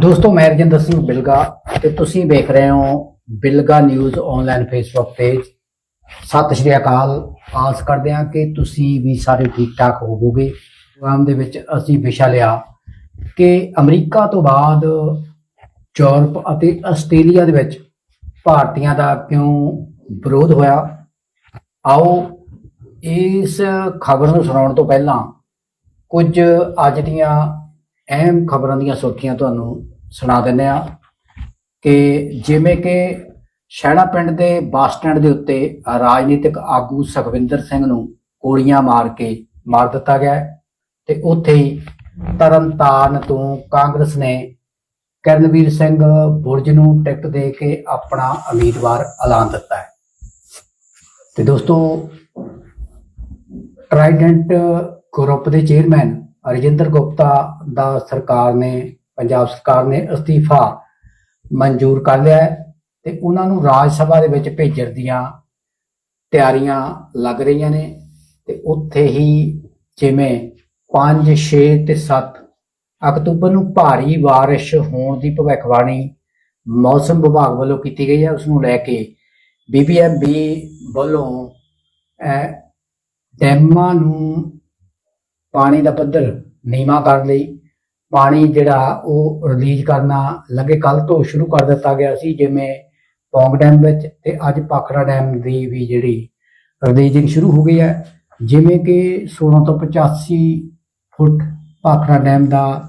ਦੋਸਤੋ, ਮੈਂ ਰਜਿੰਦਰ ਸਿੰਘ ਬਿਲਗਾ ਤੇ ਤੁਸੀਂ ਵੇਖ ਰਹੇ ਹੋ Bilga news online Facebook page ਸਤਿ ਸ਼੍ਰੀ ਅਕਾਲ। ਆਸ ਕਰਦੇ ਹਾਂ ਕਿ ਤੁਸੀਂ ਵੀ ਸਾਰੇ ਠੀਕ ਠਾਕ ਹੋਵੋਗੇ। ਪ੍ਰੋਗਰਾਮ ਦੇ ਵਿੱਚ ਅਸੀਂ ਵਿਸ਼ਾ ਲਿਆ ਕਿ ਅਮਰੀਕਾ ਤੋਂ ਬਾਅਦ ਯੂਰਪ ਅਤੇ ਆਸਟ੍ਰੇਲੀਆ ਦੇ ਵਿੱਚ ਭਾਰਤੀਆਂ ਦਾ ਕਿਉਂ ਵਿਰੋਧ ਹੋਇਆ? ਆਓ, ਇਸ ਖਬਰ ਨੂੰ ਸੁਣਾਉਣ ਤੋਂ ਪਹਿਲਾਂ ਕੁਝ ਅੱਜ ਦੀਆਂ ਅਹਿਮ ਖਬਰਾਂ ਦੀਆਂ ਸੁਰਖੀਆਂ ਤੁਹਾਨੂੰ ਸੁਣਾ ਦਿੰਦੇ ਆ ਕਿ ਜਿਵੇਂ ਕਿ ਸ਼ਹਿਣਾ ਪਿੰਡ ਦੇ ਬੱਸ ਸਟੈਂਡ ਦੇ ਉੱਤੇ ਰਾਜਨੀਤਿਕ ਆਗੂ ਸੁਖਵਿੰਦਰ ਸਿੰਘ ਨੂੰ ਗੋਲੀਆਂ ਮਾਰ ਕੇ ਮਾਰ ਦਿੱਤਾ ਗਿਆ ਤੇ ਉੱਥੇ ਹੀ ਤਰਨਤਾਰਨ ਤੋਂ ਕਾਂਗਰਸ ਨੇ ਕਰਨਵੀਰ ਸਿੰਘ ਬੁਰਜ ਨੂੰ ਟਿਕਟ ਦੇ ਕੇ ਆਪਣਾ ਉਮੀਦਵਾਰ ਐਲਾਨ ਦਿੱਤਾ ਹੈ। ਤੇ ਦੋਸਤੋ ਟਰਾਈਡੈਂਟ ਗਰੁੱਪ ਦੇ ਚੇਅਰਮੈਨ ਰਜਿੰਦਰ ਗੁਪਤਾ ਦਾ ਸਰਕਾਰ ਨੇ, ਪੰਜਾਬ ਸਰਕਾਰ ਨੇ ਅਸਤੀਫਾ ਮਨਜ਼ੂਰ ਕਰ ਲਿਆ ਤੇ ਉਹਨਾਂ ਨੂੰ ਰਾਜ ਸਭਾ ਦੇ ਵਿੱਚ ਭੇਜਣ ਦੀਆਂ ਤਿਆਰੀਆਂ ਲੱਗ ਰਹੀਆਂ ਨੇ ਤੇ ਉੱਥੇ ਹੀ ਜਿਵੇਂ 5 6 ਤੇ 7 ਅਕਤੂਬਰ ਨੂੰ ਭਾਰੀ ਬਾਰਿਸ਼ ਹੋਣ ਦੀ ਭਵਿੱਖਬਾਣੀ ਮੌਸਮ ਵਿਭਾਗ ਵੱਲੋਂ ਕੀਤੀ ਗਈ ਹੈ, ਉਸ ਨੂੰ ਲੈ ਕੇ ਬੀਬੀਐਮਬੀ ਵੱਲੋਂ ਡੈਮਾਂ ਨੂੰ ਪਾਣੀ ਦਾ ਪੱਧਰ ਨੀਵਾਂ ਕਰਨ ਲਈ, ਪਾਣੀ ਜਿਹੜਾ ਉਹ ਰਿਲੀਜ਼ ਕਰਨਾ ਲੱਗੇ ਕੱਲ ਤੋਂ ਸ਼ੁਰੂ ਕਰ ਦਿੱਤਾ ਗਿਆ ਸੀ, ਜਿਵੇਂ ਪੌਂਗ ਡੈਮ ਵਿੱਚ ਤੇ ਅੱਜ ਪਾਖੜਾ ਡੈਮ ਦੀ ਵੀ ਜਿਹੜੀ ਰਿਲੀਜ਼ਿੰਗ ਸ਼ੁਰੂ ਹੋ ਗਈ ਹੈ। ਜਿਵੇਂ ਕਿ 16 ਤੋਂ 85 ਫੁੱਟ ਪਾਖੜਾ ਡੈਮ ਦਾ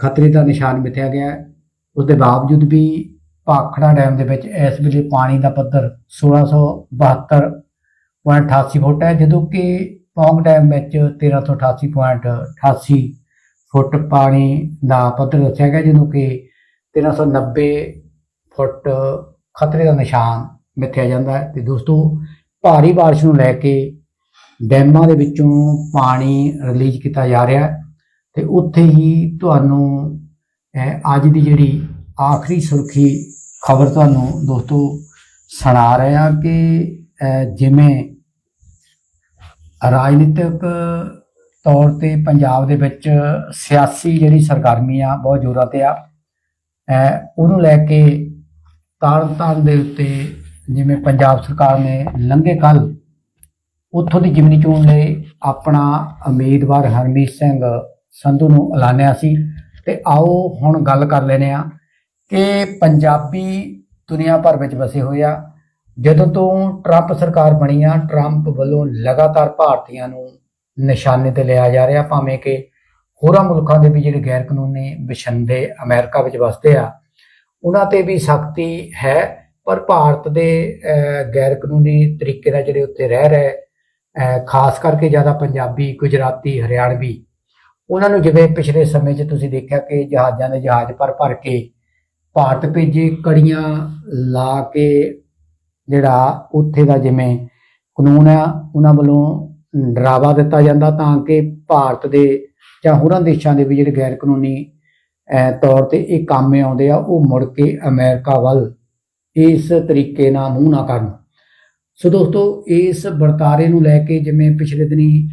ਖਤਰੇ ਦਾ ਨਿਸ਼ਾਨ ਮਿਥਿਆ ਗਿਆ ਹੈ। ਉਸ ਦੇ ਬਾਵਜੂਦ ਵੀ ਭਾਖੜਾ ਡੈਮ ਦੇ ਵਿੱਚ ਇਸ ਵੇਲੇ ਪਾਣੀ ਦਾ ਪੱਧਰ 1672.88 ਫੁੱਟ ਹੈ, ਜਦੋਂ ਕਿ ਪੌਂਗ ਡੈਮ ਵਿੱਚ 1388.88 ਫੁੱਟ ਪਾਣੀ ਦਾ ਪੱਧਰ ਦੱਸਿਆ ਗਿਆ ਜਦੋਂ ਕਿ 1390 ਫੁੱਟ ਖਤਰੇ ਦਾ ਨਿਸ਼ਾਨ ਮਿੱਥਿਆ ਜਾਂਦਾ ਹੈ। ਤੇ ਦੋਸਤੋ, ਭਾਰੀ ਬਾਰਿਸ਼ ਨੂੰ ਲੈ ਕੇ ਡੈਮਾਂ ਦੇ ਵਿੱਚੋਂ ਪਾਣੀ ਰਿਲੀਜ਼ ਕੀਤਾ ਜਾ ਰਿਹਾ ਹੈ ਤੇ ਉੱਥੇ ਹੀ ਤੁਹਾਨੂੰ ਅੱਜ ਦੀ ਜਿਹੜੀ ਆਖਰੀ ਸੁਰਖੀ ਖਬਰ ਤੁਹਾਨੂੰ ਦੋਸਤੋ ਸੁਣਾ ਰਹੇ ਹਾਂ ਕਿ ਜਿਵੇਂ ਰਾਜਨੀਤਿਕ ਤੌਰ ਤੇ ਪੰਜਾਬ ਦੇ ਵਿੱਚ ਸਿਆਸੀ ਜਿਹੜੀ ਸਰਗਰਮੀ ਆ, ਬਹੁਤ ਜ਼ੋਰਾਂ ਤੇ ਆ ਉਹਨੂੰ ਲੈ ਕੇ ਤਰਨਤਾਰਨ ਦੇ ਉੱਤੇ ਜਿਵੇਂ ਪੰਜਾਬ ਸਰਕਾਰ ਨੇ ਲੰਘੇ ਕੱਲ ਉੱਥੋਂ ਦੀ ਜਿਮਨੀ ਚੋਣ ਲਈ ਆਪਣਾ ਉਮੀਦਵਾਰ ਹਰਮੀਤ ਸਿੰਘ ਸੰਧੂ ਨੂੰ ਐਲਾਨਿਆ ਸੀ। ਤੇ ਆਓ ਹੁਣ ਗੱਲ ਕਰ ਲੈਨੇ ਆ ਕਿ ਪੰਜਾਬੀ ਦੁਨੀਆ ਭਰ ਵਿੱਚ ਵਸੇ ਹੋਏ ਆ। ਜਦੋਂ ਤੋਂ ਟਰੰਪ ਸਰਕਾਰ ਬਣੀ ਆ ਟਰੰਪ ਵੱਲੋਂ ਲਗਾਤਾਰ ਭਾਰਤੀਆਂ ਨੂੰ ਨਿਸ਼ਾਨੇ ਤੇ ਲਿਆ ਜਾ ਰਿਹਾ, ਭਾਵੇਂ ਕਿ ਹੋਰਾਂ ਮੁਲਕਾਂ ਦੇ ਵੀ ਜਿਹੜੇ ਗੈਰ ਕਾਨੂੰਨੀ ਵਸਿੰਦੇ ਅਮਰੀਕਾ ਵਿੱਚ ਵਸਦੇ ਆ, ਉਹਨਾਂ ਤੇ ਵੀ ਸਖਤੀ ਹੈ, ਪਰ ਭਾਰਤ ਦੇ ਗੈਰ ਕਾਨੂੰਨੀ ਤਰੀਕੇ ਨਾਲ ਜਿਹੜੇ ਉੱਤੇ ਰਹਿ ਰਹੇ ਖਾਸ ਕਰਕੇ ਜ਼ਿਆਦਾ ਪੰਜਾਬੀ, ਗੁਜਰਾਤੀ, ਹਰਿਆਣਵੀ, ਉਹਨਾਂ ਨੂੰ ਜਿਵੇਂ ਪਿਛਲੇ ਸਮੇਂ 'ਚ ਤੁਸੀਂ ਦੇਖਿਆ ਕਿ ਜਹਾਜ਼ਾਂ ਦੇ ਜਹਾਜ਼ ਭਰ ਭਰ ਕੇ ਭਾਰਤ ਭੇਜੇ ਕੜੀਆਂ ਲਾ ਕੇ ਜਿਹੜਾ ਉੱਥੇ ਦਾ ਜਿਵੇਂ ਕਾਨੂੰਨ ਆ, ਉਹਨਾਂ ਵੱਲੋਂ ਡਰਾਵਾ ਦਿੱਤਾ ਜਾਂਦਾ ਤਾਂ ਕਿ ਭਾਰਤ ਦੇ ਜਾਂ ਹੋਰਾਂ ਦੇਸ਼ਾਂ ਦੇ ਵੀ ਜਿਹੜੇ ਗੈਰ ਕਾਨੂੰਨੀ ਤੌਰ ਤੇ ਇਹ ਕੰਮ ਆਉਂਦੇ ਆ, ਉਹ ਮੁੜ ਕੇ ਅਮਰੀਕਾ ਵੱਲ ਇਸ ਤਰੀਕੇ ਨਾਲ ਮੂੰਹ ਨਾ ਕਰਨ। ਸੋ ਦੋਸਤੋ, ਇਸ ਵਰਤਾਰੇ ਨੂੰ ਲੈ ਕੇ ਜਿਵੇਂ ਪਿਛਲੇ ਦਿਨੀ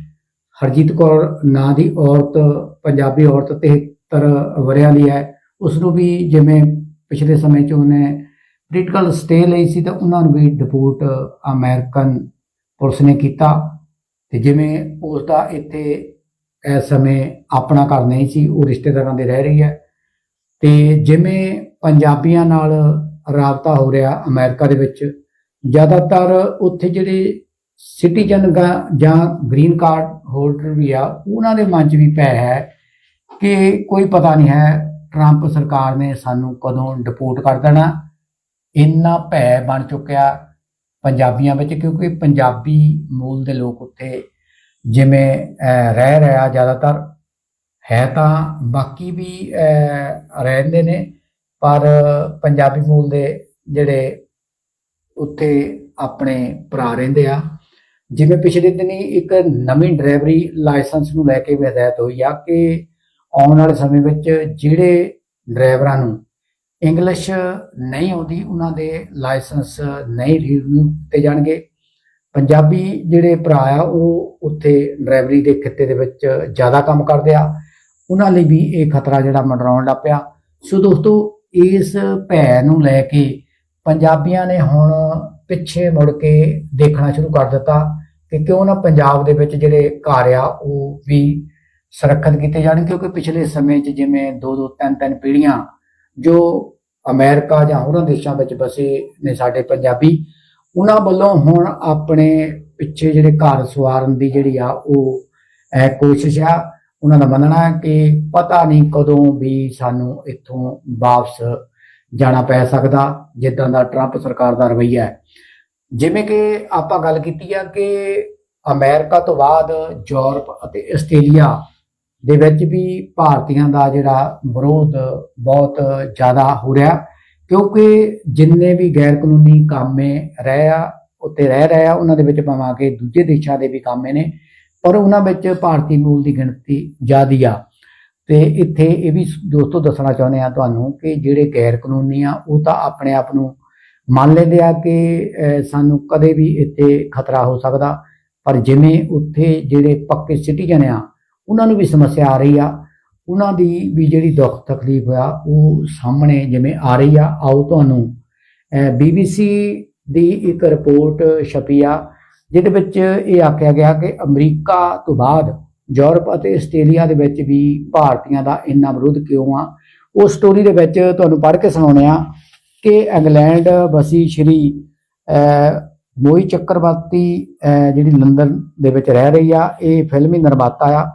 ਹਰਜੀਤ ਕੌਰ ਨਾਂ ਦੀ ਔਰਤ, ਪੰਜਾਬੀ ਔਰਤ 73 ਵਰਿਆਂ ਦੀ ਹੈ ਉਸ ਨੂੰ ਵੀ ਜਿਵੇਂ ਪਿਛਲੇ ਸਮੇਂ 'ਚ ਉਹਨੇ ਪੋਲੀਟੀਕਲ ਸਟੇ ਲਈ ਸੀ ਤਾਂ ਉਹਨਾਂ ਨੂੰ ਵੀ ਡਿਪੋਰਟ ਅਮਰੀਕਨ ਪੁਲਿਸ ਨੇ ਕੀਤਾ। ਤੇ ਜਿਵੇਂ ਉਸ ਦਾ ਇੱਥੇ ਇਸ ਸਮੇਂ ਆਪਣਾ ਘਰ ਨਹੀਂ ਸੀ, ਉਹ ਰਿਸ਼ਤੇਦਾਰਾਂ ਦੇ ਰਹਿ ਰਹੀ ਹੈ। ਤੇ ਜਿਵੇਂ ਪੰਜਾਬੀਆਂ ਨਾਲ ਰਾਬਤਾ ਹੋ ਰਿਹਾ ਅਮਰੀਕਾ ਦੇ ਵਿੱਚ, ਜ਼ਿਆਦਾਤਰ ਉੱਥੇ ਜਿਹੜੇ ਸਿਟੀਜ਼ਨ ਜਾਂ ਗ੍ਰੀਨ ਕਾਰਡ ਹੋਲਡਰ ਵੀ ਆ, ਉਹਨਾਂ ਦੇ ਮਨ 'ਚ ਵੀ ਪੈ ਹੈ ਕਿ ਕੋਈ ਪਤਾ ਨਹੀਂ ਹੈ ਟਰੰਪ ਸਰਕਾਰ ਨੇ ਸਾਨੂੰ ਕਦੋਂ ਡਿਪੋਰਟ ਕਰ ਦੇਣਾ। ਇੰਨਾ ਭੈ ਬਣ ਚੁੱਕਿਆ ਪੰਜਾਬੀਆਂ ਵਿੱਚ ਕਿਉਂਕਿ ਪੰਜਾਬੀ ਮੂਲ ਦੇ ਲੋਕ ਉੱਥੇ ਜਿਵੇਂ ਅਹ, ਰਹਿ ਰਿਹਾ ਜ਼ਿਆਦਾਤਰ ਹੈ ਤਾਂ ਬਾਕੀ ਵੀ ਅਹ, ਰਹਿੰਦੇ ਨੇ ਪਰ ਪੰਜਾਬੀ ਮੂਲ ਦੇ ਜਿਹੜੇ ਉੱਥੇ ਆਪਣੇ ਭਰਾ ਰਹਿੰਦੇ ਆ ਜਿਵੇਂ ਪਿਛਲੇ ਦਿਨੀ ਇੱਕ ਨਵੀਂ ਡਰਾਈਵਰੀ ਲਾਇਸੈਂਸ ਨੂੰ ਲੈ ਕੇ ਵੀ ਹਦਾਇਤ ਹੋਈ ਆ ਕਿ ਆਉਣ ਵਾਲੇ ਸਮੇਂ ਵਿੱਚ ਜਿਹੜੇ ਡਰਾਈਵਰਾਂ ਨੂੰ ਇੰਗਲਿਸ਼ ਨਹੀਂ ਆਉਂਦੀ, ਉਹਨਾਂ ਦੇ ਲਾਇਸੈਂਸ ਨਹੀਂ ਰਿਨਿਊ ਕੀਤੇ ਜਾਣਗੇ। ਪੰਜਾਬੀ ਜਿਹੜੇ ਭਰਾ ਆ, ਉਹ ਉੱਥੇ ਡਰਾਈਵਰੀ ਦੇ ਖਿੱਤੇ ਦੇ ਵਿੱਚ ਜ਼ਿਆਦਾ ਕੰਮ ਕਰਦੇ ਆ। ਉਹਨਾਂ ਲਈ ਵੀ ਇਹ ਖਤਰਾ ਜਿਹੜਾ ਮੰਡਰਾਉਣ ਲੱਗ ਪਿਆ। ਸੋ ਦੋਸਤੋ, ਇਸ ਭੈ ਨੂੰ ਲੈ ਕੇ ਪੰਜਾਬੀਆਂ ਨੇ ਹੁਣ ਪਿੱਛੇ ਮੁੜ ਕੇ ਦੇਖਣਾ ਸ਼ੁਰੂ ਕਰ ਦਿੱਤਾ ਕਿ ਕਿਉਂ ਨਾ ਪੰਜਾਬ ਦੇ ਵਿੱਚ ਜਿਹੜੇ ਘਰ ਆ, ਉਹ ਵੀ ਸੁਰੱਖਿਅਤ ਕੀਤੇ ਜਾਣ, ਕਿਉਂਕਿ ਪਿਛਲੇ ਸਮੇਂ 'ਚ ਜਿਵੇਂ ਦੋ ਦੋ ਤਿੰਨ ਤਿੰਨ ਪੀੜ੍ਹੀਆਂ ਜੋ ਅਮਰੀਕਾ ਜਾਂ ਹੋਰਾਂ ਦੇਸ਼ਾਂ ਵਿੱਚ ਬਸੇ ਨੇ ਸਾਡੇ ਪੰਜਾਬੀ, ਉਹਨਾਂ ਵੱਲੋਂ ਹੁਣ ਆਪਣੇ ਪਿੱਛੇ ਜਿਹੜੇ ਘਰ ਸਵਾਰਨ ਦੀ ਜਿਹੜੀ ਆ ਉਹ ਕੋਸ਼ਿਸ਼ ਆ, ਉਹਨਾਂ ਦਾ ਮੰਨਣਾ ਹੈ ਕਿ ਪਤਾ ਨਹੀਂ ਕਦੋਂ ਵੀ ਸਾਨੂੰ ਇੱਥੋਂ ਵਾਪਸ ਜਾਣਾ ਪੈ ਸਕਦਾ, ਜਿੱਦਾਂ ਦਾ ਟਰੰਪ ਸਰਕਾਰ ਦਾ ਰਵੱਈਆ ਹੈ। ਜਿਵੇਂ ਕਿ ਆਪਾਂ ਗੱਲ ਕੀਤੀ ਆ ਕਿ ਅਮਰੀਕਾ ਤੋਂ ਬਾਅਦ ਯੂਰਪ ਅਤੇ ਆਸਟ੍ਰੇਲੀਆ ਦੇ ਵਿੱਚ ਵੀ ਭਾਰਤੀਆਂ ਦਾ ਜਿਹੜਾ ਵਿਰੋਧ ਬਹੁਤ ਜ਼ਿਆਦਾ ਹੋ ਰਿਹਾ ਕਿਉਂਕਿ ਜਿੰਨੇ ਵੀ ਗੈਰ ਕਾਨੂੰਨੀ ਕਾਮੇ ਰਹੇ ਆ, ਉੱਤੇ ਰਹਿ ਰਹੇ ਆ, ਉਹਨਾਂ ਦੇ ਵਿੱਚ ਭਾਵਾਂ ਕਿ ਦੂਜੇ ਦੇਸ਼ਾਂ ਦੇ ਵੀ ਕਾਮੇ ਨੇ, ਪਰ ਉਹਨਾਂ ਵਿੱਚ ਭਾਰਤੀ ਮੂਲ ਦੀ ਗਿਣਤੀ ਜ਼ਿਆਦੀ ਆ। ਤੇ ਇੱਥੇ ਇਹ ਵੀ ਦੋਸਤੋ ਦੱਸਣਾ ਚਾਹੁੰਦੇ ਆ ਤੁਹਾਨੂੰ ਕਿ ਜਿਹੜੇ ਗੈਰ ਕਾਨੂੰਨੀ ਆ, ਉਹ ਤਾਂ ਆਪਣੇ ਆਪ ਨੂੰ ਮੰਨ ਲੈਂਦੇ ਆ ਕਿ ਸਾਨੂੰ ਕਦੇ ਵੀ ਇੱਥੇ ਖਤਰਾ ਹੋ ਸਕਦਾ, ਪਰ ਜਿਵੇਂ ਉੱਥੇ ਜਿਹੜੇ ਪੱਕੇ ਸਿਟੀਜ਼ਨ ਆ ਉਹਨਾਂ ਨੂੰ ਵੀ ਸਮੱਸਿਆ ਆ ਰਹੀ ਆ। ਉਹਨਾਂ ਦੀ ਵੀ ਜਿਹੜੀ ਦੁੱਖ ਤਕਲੀਫ ਆ, ਉਹ ਸਾਹਮਣੇ ਜਿਵੇਂ ਆ ਰਹੀ ਆ। ਆਓ ਤੁਹਾਨੂੰ ਬੀਬੀਸੀ ਦੀ ਇੱਕ ਰਿਪੋਰਟ ਛਪੀ ਆ, ਜਿਹਦੇ ਵਿੱਚ ਇਹ ਆਖਿਆ ਗਿਆ ਕਿ ਅਮਰੀਕਾ ਤੋਂ ਬਾਅਦ ਯੂਰਪ ਅਤੇ ਆਸਟ੍ਰੇਲੀਆ ਦੇ ਵਿੱਚ ਵੀ ਭਾਰਤੀਆਂ ਦਾ ਇੰਨਾ ਵਿਰੋਧ ਕਿਉਂ ਆ? ਉਸ ਸਟੋਰੀ ਦੇ ਵਿੱਚ ਤੁਹਾਨੂੰ ਪੜ੍ਹ ਕੇ ਸੁਣਾਉਂਦੇ ਆ ਕਿ ਇੰਗਲੈਂਡ ਵਸੀ ਸ਼੍ਰੀ ਮੋਈ ਚੱਕਰਵਰਤੀ ਜਿਹੜੀ ਲੰਡਨ ਦੇ ਵਿੱਚ ਰਹਿ ਰਹੀ ਆ, ਇਹ ਫਿਲਮੀ ਨਿਰਮਾਤਾ ਆ।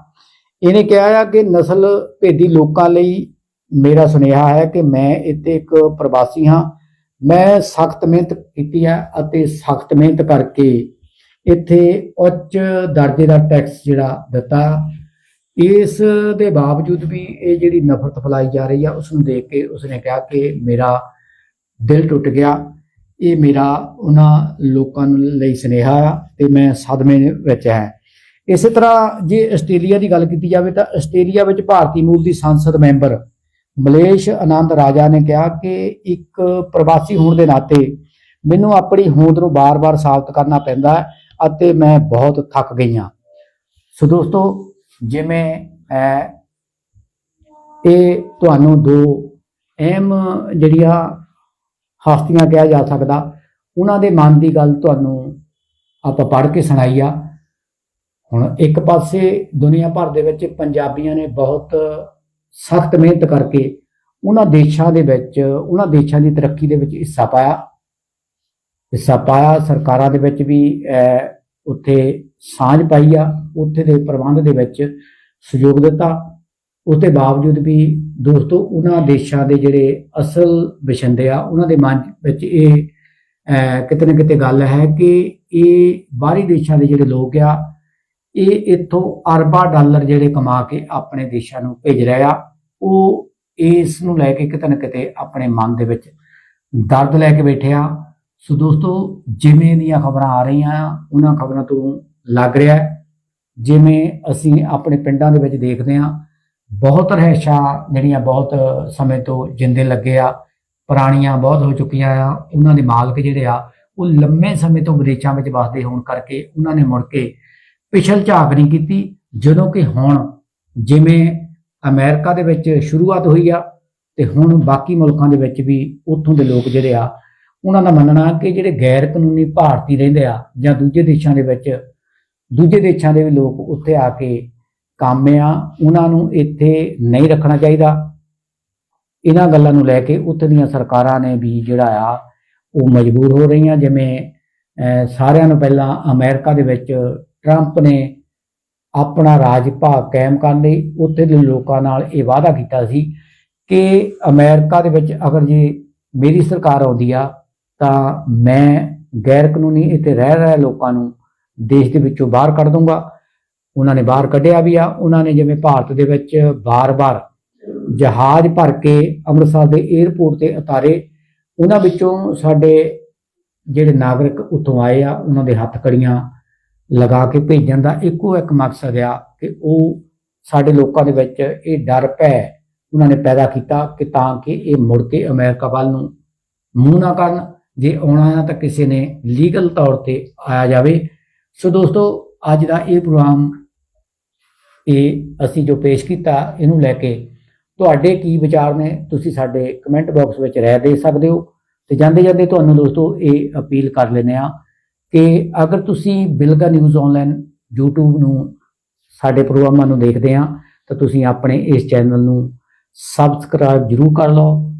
ਇਹਨੇ ਕਿਹਾ ਆ ਕਿ ਨਸਲ ਭੇਦੀ ਲੋਕਾਂ ਲਈ ਮੇਰਾ ਸੁਨੇਹਾ ਹੈ ਕਿ ਮੈਂ ਇੱਥੇ ਇੱਕ ਪ੍ਰਵਾਸੀ ਹਾਂ। ਮੈਂ ਸਖਤ ਮਿਹਨਤ ਕੀਤੀ ਹੈ ਅਤੇ ਸਖਤ ਮਿਹਨਤ ਕਰਕੇ ਇੱਥੇ ਉੱਚ ਦਰਜੇ ਦਾ ਟੈਕਸ ਜਿਹੜਾ ਦਿੱਤਾ। ਇਸ ਦੇ ਬਾਵਜੂਦ ਵੀ ਇਹ ਜਿਹੜੀ ਨਫ਼ਰਤ ਫੈਲਾਈ ਜਾ ਰਹੀ ਆ ਉਸ ਨੂੰ ਦੇਖ ਕੇ ਉਸਨੇ ਕਿਹਾ ਕਿ ਮੇਰਾ ਦਿਲ ਟੁੱਟ ਗਿਆ। ਇਹ ਮੇਰਾ ਉਹਨਾਂ ਲੋਕਾਂ ਨੂੰ ਲਈ ਸੁਨੇਹਾ ਆ ਤੇ ਮੈਂ ਸਦਮੇ ਵਿੱਚ ਹੈ। ਇਸੇ ਤਰ੍ਹਾਂ ਜੇ ਆਸਟ੍ਰੇਲੀਆ ਦੀ ਗੱਲ ਕੀਤੀ ਜਾਵੇ ਤਾਂ ਆਸਟ੍ਰੇਲੀਆ ਵਿੱਚ ਭਾਰਤੀ ਮੂਲ ਦੀ ਸੰਸਦ ਮੈਂਬਰ ਮਲੇਸ਼ ਆਨੰਦ ਰਾਜਾ ਨੇ ਕਿਹਾ ਕਿ ਇੱਕ ਪ੍ਰਵਾਸੀ ਹੋਣ ਦੇ ਨਾਤੇ ਮੈਨੂੰ ਆਪਣੀ ਹੋਂਦ ਨੂੰ ਬਾਰ-ਬਾਰ ਸਾਬਤ ਕਰਨਾ ਪੈਂਦਾ ਅਤੇ ਮੈਂ ਬਹੁਤ ਥੱਕ ਗਈ ਹਾਂ। ਸੋ ਦੋਸਤੋ ਜਿਵੇਂ ਅਹ, ਇਹ ਤੁਹਾਨੂੰ ਦੋ ਅਹਿਮ ਜਿਹੜੀਆਂ ਹਸਤੀਆਂ ਕਿਹਾ ਜਾ ਸਕਦਾ ਉਹਨਾਂ ਦੇ ਮਨ ਦੀ ਗੱਲ ਤੁਹਾਨੂੰ ਆਪਾਂ ਪੜ੍ਹ ਕੇ ਸੁਣਾਈ ਆ। ਹੁਣ ਇੱਕ ਪਾਸੇ ਦੁਨੀਆ ਭਰ ਦੇ ਵਿੱਚ ਪੰਜਾਬੀਆਂ ਨੇ ਬਹੁਤ ਸਖਤ ਮਿਹਨਤ ਕਰਕੇ ਉਹਨਾਂ ਦੇਸ਼ਾਂ ਦੇ ਵਿੱਚ, ਉਹਨਾਂ ਦੇਸ਼ਾਂ ਦੀ ਤਰੱਕੀ ਦੇ ਵਿੱਚ ਹਿੱਸਾ ਪਾਇਆ। ਹਿੱਸਾ ਪਾਇਆ, ਸਰਕਾਰਾਂ ਦੇ ਵਿੱਚ ਵੀ ਉੱਥੇ ਸਾਂਝ ਪਾਈ ਆ, ਉੱਥੇ ਦੇ ਪ੍ਰਬੰਧ ਦੇ ਵਿੱਚ ਸਹਿਯੋਗ ਦਿੱਤਾ। ਉਸ ਦੇ ਬਾਵਜੂਦ ਵੀ ਦੋਸਤੋ, ਉਹਨਾਂ ਦੇਸ਼ਾਂ ਦੇ ਜਿਹੜੇ ਅਸਲ ਵਸਿੰਦੇ ਆ, ਉਹਨਾਂ ਦੇ ਮਨ ਵਿੱਚ ਇਹ ਕਿਤੇ ਨਾ ਕਿਤੇ ਗੱਲ ਹੈ ਕਿ ਇਹ ਬਾਹਰੀ ਦੇਸ਼ਾਂ ਦੇ ਜਿਹੜੇ ਲੋਕ ਆ ਇਹ ਇੱਥੋਂ ਅਰਬਾਂ ਡਾਲਰ ਜਿਹੜੇ ਕਮਾ ਕੇ ਆਪਣੇ ਦੇਸ਼ਾਂ ਨੂੰ ਭੇਜ ਰਿਹਾ ਆ, ਉਹ ਇਸ ਨੂੰ ਲੈ ਕੇ ਕਿਤੇ ਨਾ ਕਿਤੇ ਆਪਣੇ ਮਨ ਦੇ ਵਿੱਚ ਦਰਦ ਲੈ ਕੇ ਬੈਠੇ ਆ। ਸੋ ਦੋਸਤੋ, ਜਿਵੇਂ ਦੀਆਂ ਖਬਰਾਂ ਆ ਰਹੀਆਂ ਆ ਉਹਨਾਂ ਖਬਰਾਂ ਤੋਂ ਲੱਗ ਰਿਹਾ ਜਿਵੇਂ ਅਸੀਂ ਆਪਣੇ ਪਿੰਡਾਂ ਦੇ ਵਿੱਚ ਦੇਖਦੇ ਹਾਂ, ਬਹੁਤ ਰਹਿਸ਼ਾਂ ਜਿਹੜੀਆਂ ਬਹੁਤ ਸਮੇਂ ਤੋਂ ਜਿੰਦੇ ਲੱਗੇ ਆ, ਪੁਰਾਣੀਆਂ ਬਹੁਤ ਹੋ ਚੁੱਕੀਆਂ ਆ, ਉਹਨਾਂ ਦੇ ਮਾਲਕ ਜਿਹੜੇ ਆ, ਉਹ ਲੰਮੇ ਸਮੇਂ ਤੋਂ ਵਿਦੇਸ਼ਾਂ ਵਿੱਚ ਵਸਦੇ ਹੋਣ ਕਰਕੇ ਉਹਨਾਂ ਨੇ ਮੁੜ ਕੇ ਪਿਛਲ ਝਾਕ ਨਹੀਂ ਕੀਤੀ, ਜਦੋਂ ਕਿ ਹੁਣ ਜਿਵੇਂ ਅਮਰੀਕਾ ਦੇ ਵਿੱਚ ਸ਼ੁਰੂਆਤ ਹੋਈ ਆ ਤੇ ਹੁਣ ਬਾਕੀ ਮੁਲਕਾਂ ਦੇ ਵਿੱਚ ਵੀ ਉੱਥੋਂ ਦੇ ਲੋਕ ਜਿਹੜੇ ਆ, ਉਹਨਾਂ ਦਾ ਮੰਨਣਾ ਕਿ ਜਿਹੜੇ ਗੈਰ ਕਾਨੂੰਨੀ ਭਾਰਤੀ ਰਹਿੰਦੇ ਆ ਜਾਂ ਦੂਜੇ ਦੇਸ਼ਾਂ ਦੇ ਵਿੱਚ, ਦੂਜੇ ਦੇਸ਼ਾਂ ਦੇ ਵੀ ਲੋਕ ਉੱਥੇ ਆ ਕੇ ਕੰਮ ਆ, ਉਹਨਾਂ ਨੂੰ ਇੱਥੇ ਨਹੀਂ ਰੱਖਣਾ ਚਾਹੀਦਾ। ਇਹਨਾਂ ਗੱਲਾਂ ਨੂੰ ਲੈ ਕੇ ਉੱਥੇ ਦੀਆਂ ਸਰਕਾਰਾਂ ਨੇ ਵੀ ਜਿਹੜਾ ਆ, ਉਹ ਮਜਬੂਰ ਹੋ ਰਹੀਆਂ, ਜਿਵੇਂ ਸਾਰਿਆਂ ਨੂੰ ਪਹਿਲਾਂ ਅਮਰੀਕਾ ਦੇ ਵਿੱਚ ਟਰੰਪ ਨੇ ਆਪਣਾ ਰਾਜ ਭਾਗ ਕਾਇਮ ਕਰਨ ਲਈ ਉੱਥੇ ਦੇ ਲੋਕਾਂ ਨਾਲ ਇਹ ਵਾਅਦਾ ਕੀਤਾ ਸੀ ਕਿ ਅਮਰੀਕਾ ਦੇ ਵਿੱਚ ਅਗਰ ਜੇ ਮੇਰੀ ਸਰਕਾਰ ਆਉਂਦੀ ਆ, ਤਾਂ ਮੈਂ ਗੈਰ ਕਾਨੂੰਨੀ ਇੱਥੇ ਰਹਿ ਰਹੇ ਲੋਕਾਂ ਨੂੰ ਦੇਸ਼ ਦੇ ਵਿੱਚੋਂ ਬਾਹਰ ਕੱਢ ਦੂੰਗਾ ਉਹਨਾਂ ਨੇ ਬਾਹਰ ਕੱਢਿਆ ਵੀ ਆ। ਉਹਨਾਂ ਨੇ ਜਿਵੇਂ ਭਾਰਤ ਦੇ ਵਿੱਚ ਬਾਰ-ਬਾਰ ਜਹਾਜ਼ ਭਰ ਕੇ ਅੰਮ੍ਰਿਤਸਰ ਦੇ 에ਅਰਪੋਰਟ ਤੇ ਉਤਾਰੇ, ਉਹਨਾਂ ਵਿੱਚੋਂ ਸਾਡੇ ਜਿਹੜੇ ਨਾਗਰਿਕ ਉੱਥੋਂ ਆਏ ਆ, ਉਹਨਾਂ ਦੇ ਹੱਥ ਕੜੀਆਂ ਲਗਾ ਕੇ ਭੇਜਣ ਦਾ ਇੱਕੋ ਇੱਕ ਮਕਸਦ ਆ ਕਿ ਉਹ ਸਾਡੇ ਲੋਕਾਂ ਦੇ ਵਿੱਚ ਇਹ ਡਰ, ਭੈ ਉਹਨਾਂ ਨੇ ਪੈਦਾ ਕੀਤਾ ਕਿ ਤਾਂ ਕਿ ਇਹ ਮੁੜ ਕੇ ਅਮਰੀਕਾ ਵੱਲ ਨੂੰ ਮੂੰਹ ਨਾ ਕਰਨ। ਜੇ ਆਉਣਾ ਆ ਤਾਂ ਕਿਸੇ ਨੇ ਲੀਗਲ ਤੌਰ ਤੇ ਆਇਆ ਜਾਵੇ। ਸੋ ਦੋਸਤੋ, ਅੱਜ ਦਾ ਇਹ ਪ੍ਰੋਗਰਾਮ ਇਹ ਅਸੀਂ ਜੋ ਪੇਸ਼ ਕੀਤਾ ਇਹਨੂੰ ਲੈ ਕੇ ਤੁਹਾਡੇ ਕੀ ਵਿਚਾਰ ਨੇ, ਤੁਸੀਂ ਸਾਡੇ ਕਮੈਂਟ ਬਾਕਸ ਵਿੱਚ ਰਹਿ ਦੇ ਸਕਦੇ ਹੋ। ਤੇ ਜਾਂਦੇ ਜਾਂਦੇ ਤੁਹਾਨੂੰ ਦੋਸਤੋ ਇਹ ਅਪੀਲ ਕਰ ਲੈਂਦੇ ਆ ਕਿ ਅਗਰ ਤੁਸੀਂ ਬਿਲਗਾ ਨਿਊਜ਼ ਆਨਲਾਈਨ YouTube ਨੂੰ, ਸਾਡੇ ਪ੍ਰੋਗਰਾਮਾਂ ਨੂੰ ਦੇਖਦੇ ਆ, ਤਾਂ ਤੁਸੀਂ ਆਪਣੇ ਇਸ ਚੈਨਲ ਨੂੰ ਸਬਸਕ੍ਰਾਈਬ ਜਰੂਰ ਕਰ ਲਓ।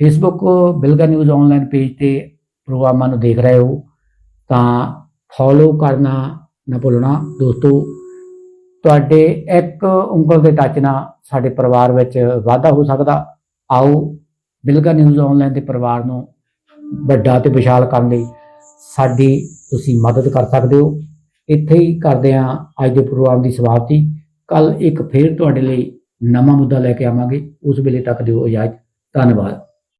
Facebook Bilga news online page ਤੇ ਪ੍ਰੋਗਰਾਮਾਂ ਨੂੰ ਦੇਖ ਰਹੇ ਹੋ, ਤਾਂ ਫੋਲੋ ਕਰਨਾ ਨਾ ਭੁੱਲਣਾ। ਦੋਸਤੋ, ਤੁਹਾਡੇ ਇੱਕ ਉਂਗਲ ਦੇ ਟੱਚ ਨਾਲ ਸਾਡੇ ਪਰਿਵਾਰ ਵਿੱਚ ਵਾਧਾ ਹੋ ਸਕਦਾ। ਆਓ ਬਿਲਗਾ ਨਿਊਜ਼ ਆਨਲਾਈਨ ਦੇ ਪਰਿਵਾਰ ਨੂੰ ਵੱਡਾ ਤੇ ਵਿਸ਼ਾਲ ਕਰਨ ਲਈ ਸਾਡੀ ਤੁਸੀਂ ਮਦਦ ਕਰ ਸਕਦੇ ਹੋ। ਇੱਥੇ ਹੀ ਕਰਦੇ ਹਾਂ ਅੱਜ ਦੇ ਪ੍ਰੋਗਰਾਮ ਦੀ ਸਮਾਪਤੀ। ਕੱਲ ਇੱਕ ਫੇਰ ਤੁਹਾਡੇ ਲਈ ਨਵਾਂ ਮੁੱਦਾ ਲੈ ਕੇ ਆਵਾਂਗੇ। ਉਸ ਵੇਲੇ ਤੱਕ ਦਿਓ ਇਜਾਜ਼ਤ। ਧੰਨਵਾਦ।